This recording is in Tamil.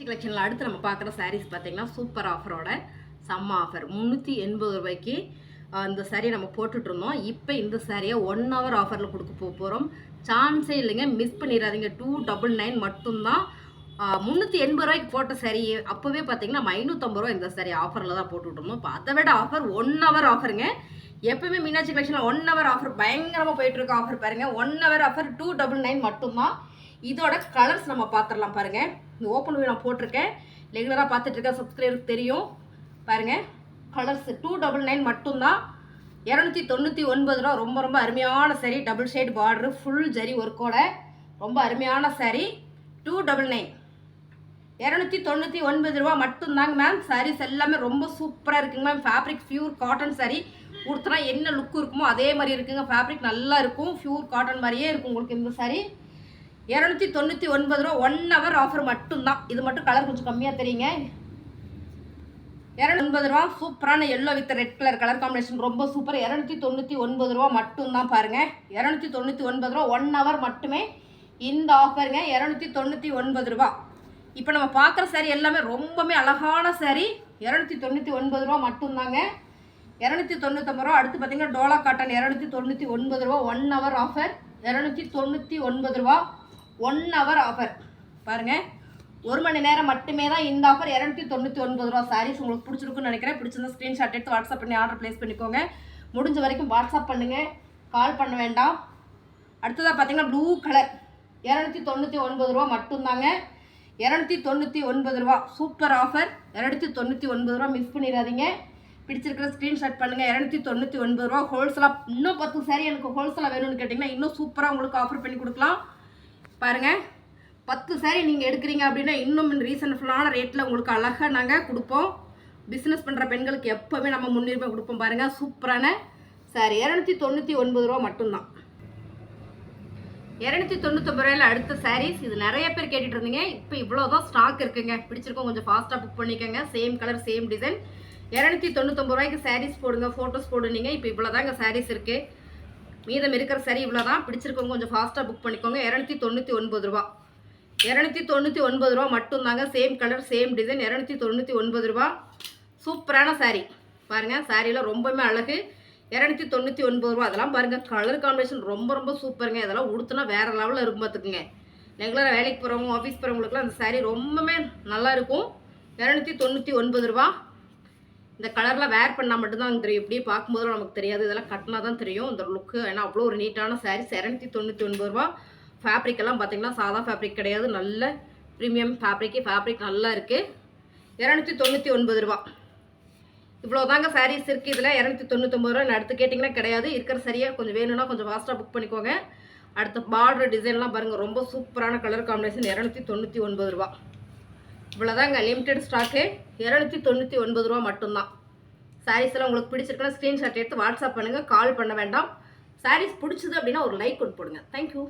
கலெக்ஷனில் அடுத்து நம்ம பார்க்குற சாரீஸ் பார்த்தீங்கன்னா சூப்பர் ஆஃபரோட செம்ம ஆஃபர் முந்நூற்றி எண்பது ரூபாய்க்கு இந்த saree நம்ம போட்டுட்ருந்தோம் இப்போ இந்த சாரியை ஒன் ஹவர் ஆஃபரில் கொடுக்க போக போகிறோம் சான்ஸே இல்லைங்க. மிஸ் பண்ணிடாதீங்க. டூ டபுள் நைன் மட்டும்தான். முந்நூற்றி எண்பது ரூபாய்க்கு போட்ட saree அப்போவே பார்த்தீங்கன்னா நம்ம ஐநூற்றம்பது ரூபா இந்த சாரி ஆஃபரில் தான் போட்டுட்ருந்தோம் இப்போ அதை விட ஆஃபர் ஒன் ஹவர் ஆஃபருங்க எப்பவுமே மீனாட்சி கலெக்ஷனில் ஒன் ஹவர் ஆஃபர் பயங்கரமாக போயிட்டு இருக்க ஆஃபர் பாருங்கள் one hour offer two double nine மட்டும்தான். இதோட கலர்ஸ் நம்ம பார்த்துடலாம் பாருங்கள் இந்த ஓப்பன் வியூ நான் போட்டிருக்கேன். ரெகுலராக பார்த்துட்ருக்கேன் சப்ஸ்கிரைபருக்கு தெரியும். பாருங்கள் கலர்ஸ் டூ டபுள் நைன் மட்டும்தான். இரநூத்தி தொண்ணூற்றி ஒன்பது ரூபா. ரொம்ப ரொம்ப அருமையான saree double shade border full zari ஒர்க்கோட ரொம்ப அருமையான saree. டூ டபுள் நைன் இரநூத்தி தொண்ணூற்றி ஒன்பது ரூபா மட்டும்தாங்க மேம் சாரீஸ் எல்லாமே ரொம்ப சூப்பராக இருக்குங்க ma'am fabric pure cotton saree கொடுத்தனா என்ன லுக் இருக்குமோ அதே மாதிரி இருக்குங்க. ஃபேப்ரிக் நல்லா இருக்கும். ஃப்யூர் காட்டன் மாதிரியே இருக்கும் உங்களுக்கு இந்த சாரீ இரநூத்தி தொண்ணூற்றி ஒன்பது ரூபா ஒன் ஹவர் ஆஃபர் மட்டும்தான். இது மட்டும் கலர் கொஞ்சம் கம்மியாக தெரியுங்க. இரநூத்தி ரூபா சூப்பரான yellow with red colour colour combination ரொம்ப சூப்பர் இரநூத்தி தொண்ணூற்றி ஒன்பது ரூபா மட்டும்தான் பாருங்க. இரநூத்தி தொண்ணூற்றி ஒன்பது ரூபா ஒன் ஹவர் மட்டுமே இந்த ஆஃபருங்க இரநூத்தி தொண்ணூற்றி ஒன்பது ரூபா. இப்போ நம்ம பார்க்குற saree எல்லாமே ரொம்பவே அழகான saree. இரநூத்தி தொண்ணூற்றி ஒன்பது ரூபா மட்டும்தாங்க. இரநூத்தி தொண்ணூற்றம்பது ரூபா. அடுத்து பார்த்தீங்கன்னா டோலா காட்டன். இரநூத்தி தொண்ணூற்றி ஒன்பது ரூபா ஒன் ஹவர் ஆஃபர் இரநூத்தி தொண்ணூற்றி ஒன்பது ரூபா. ஒன் ஹவர் ஆஃபர் பாருங்கள் ஒரு மணி நேரம் மட்டுமே தான் இந்த ஆஃபர் இரநூத்தி தொண்ணூற்றி ஒன்பது ரூபா சாரீஸ் உங்களுக்கு பிடிச்சிருக்குன்னு நினைக்கிறேன். பிடிச்சிருந்தா ஸ்க்ரீன்ஷாட் எடுத்து வாட்ஸ்அப் பண்ணி ஆர்டர் ப்ளேஸ் பண்ணிக்கோங்க. முடிஞ்ச வரைக்கும் வாட்ஸ்அப் பண்ணுங்கள் கால் பண்ண வேண்டாம். அடுத்ததாக பார்த்தீங்கன்னா ப்ளூ கலர் இரநூத்தி தொண்ணூற்றி ஒன்பது ரூபா மட்டும்தாங்க. இரநூத்தி தொண்ணூற்றி ஒன்பது ரூபா. சூப்பர் ஆஃபர் இரநூத்தி தொண்ணூற்றி ஒன்பது ரூபா மிஸ் பண்ணிடாதீங்க. பிடிச்சிருக்கிற ஸ்க்ரீன்ஷாட் பண்ணுங்கள் இரநூத்தி தொண்ணூற்றி ஒன்பது ரூபா ஹோல்சேலாக இன்னும் பத்து சாரி எனக்கு ஹோல்சேலாக வேணும்னு கேட்டிங்கன்னா இன்னும் சூப்பராக உங்களுக்கு ஆஃபர் பண்ணி கொடுக்கலாம். பாருங்கள் பத்து சாரி நீங்கள் எடுக்கிறீங்க அப்படின்னா இன்னும் ரீசனபுளான ரேட்டில் உங்களுக்கு அழகாக நாங்கள் கொடுப்போம். பிஸ்னஸ் பண்ணுற பெண்களுக்கு எப்போவுமே நம்ம முன்னுரிமை கொடுப்போம் பாருங்கள் சூப்பரான சாரி இரநூத்தி தொண்ணூற்றி ஒன்பது ரூபா மட்டும்தான். இரநூத்தி தொண்ணூத்தொம்பது ரூபாயில் அடுத்த சாரீஸ் இது நிறைய பேர் கேட்டுட்டு இருந்தீங்க. இப்போ இவ்வளோ தான் ஸ்டாக் இருக்குங்க. பிடிச்சிருக்கோம் கொஞ்சம் ஃபாஸ்ட்டாக புக் பண்ணிக்கோங்க. சேம் கலர் சேம் டிசைன் இரநூத்தி தொண்ணூத்தொம்பது ரூபாய்க்கு சாரீஸ் போடுங்க ஃபோட்டோஸ் போடுனீங்க. இப்போ இவ்வளோ தாங்க சாரீஸ் இருக்குது மீதம் இருக்கிற சரி இவ்வளோ தான் பிடிச்சிருக்கவங்க கொஞ்சம் ஃபாஸ்ட்டாக புக் பண்ணிக்கோங்க. இரநூத்தி தொண்ணூற்றி ஒன்பது ரூபா. இரநூத்தி தொண்ணூற்றி ஒன்பது ரூபா மட்டும்தாங்க. சேம் கலர் சேம் டிசைன் இரநூத்தி தொண்ணூற்றி ஒன்பது ரூபா. சூப்பரான சாரீ பாருங்கள் சாரீலாம் ரொம்பவுமே அழகு. இரநூத்தி தொண்ணூற்றி ஒன்பது ரூபா. அதெல்லாம் பாருங்கள் கலர் காம்பினேஷன் ரொம்ப ரொம்ப சூப்பருங்க இதெல்லாம் உடுத்துனா வேறு லெவலில் இருக்கும் பார்த்துக்குங்க. ரெகுலராக வேலைக்கு போகிறவங்க ஆஃபீஸ் போகிறவங்களுக்குலாம் அந்த சாரீ ரொம்பவுமே நல்லாயிருக்கும் இரநூத்தி தொண்ணூற்றி ஒன்பது ரூபா. இந்த கலரில் வேர் பண்ணால் மட்டும்தான் தெரியும். இப்படியே பார்க்கும்போது நமக்கு தெரியாது. இதெல்லாம் கட்டினா தான் தெரியும். இந்த லுக்கு ஏன்னா அவ்வளோ ஒரு நீட்டான சாரீஸ் இரநூத்தி தொண்ணூற்றி ஒன்பது ரூபா. ஃபேப்ரிக் எல்லாம் பார்த்தீங்கன்னா சாதா ஃபேப்ரிக் கிடையாது. நல்ல ப்ரீமியம் ஃபேப்ரிக்கு ஃபேப்ரிக் நல்லா இருக்குது இரநூத்தி தொண்ணூற்றி ஒன்பது ரூபா. இவ்வளோ தாங்க சாரீஸ் இருக்குது இதில் இரநூத்தி தொண்ணூத்தொம்பது ரூபா. அடுத்து கேட்டிங்கன்னா கிடையாது. இருக்கிற சரியாக கொஞ்சம் வேணும்னா கொஞ்சம் ஃபாஸ்ட்டாக புக் பண்ணிக்கோங்க. அடுத்த பார்டர் டிசைன்லாம் பாருங்கள் ரொம்ப சூப்பரான கலர் காம்பினேஷன் இரநூத்தி தொண்ணூற்றி ஒன்பது ரூபா. இவ்வளோதாங்க லிமிடெட் ஸ்டாக்கு இரநூத்தி தொண்ணூற்றி ஒன்பது ரூபா மட்டும்தான். சாரீஸ்லாம் உங்களுக்கு பிடிச்சிருக்குன்னா ஸ்க்ரீன்ஷாட் எடுத்து வாட்ஸ்அப் பண்ணுங்கள் கால் பண்ண வேண்டாம். சாரீஸ் பிடிச்சது அப்படின்னா ஒரு லைக் கொண்டு போடுங்க. தேங்க்யூ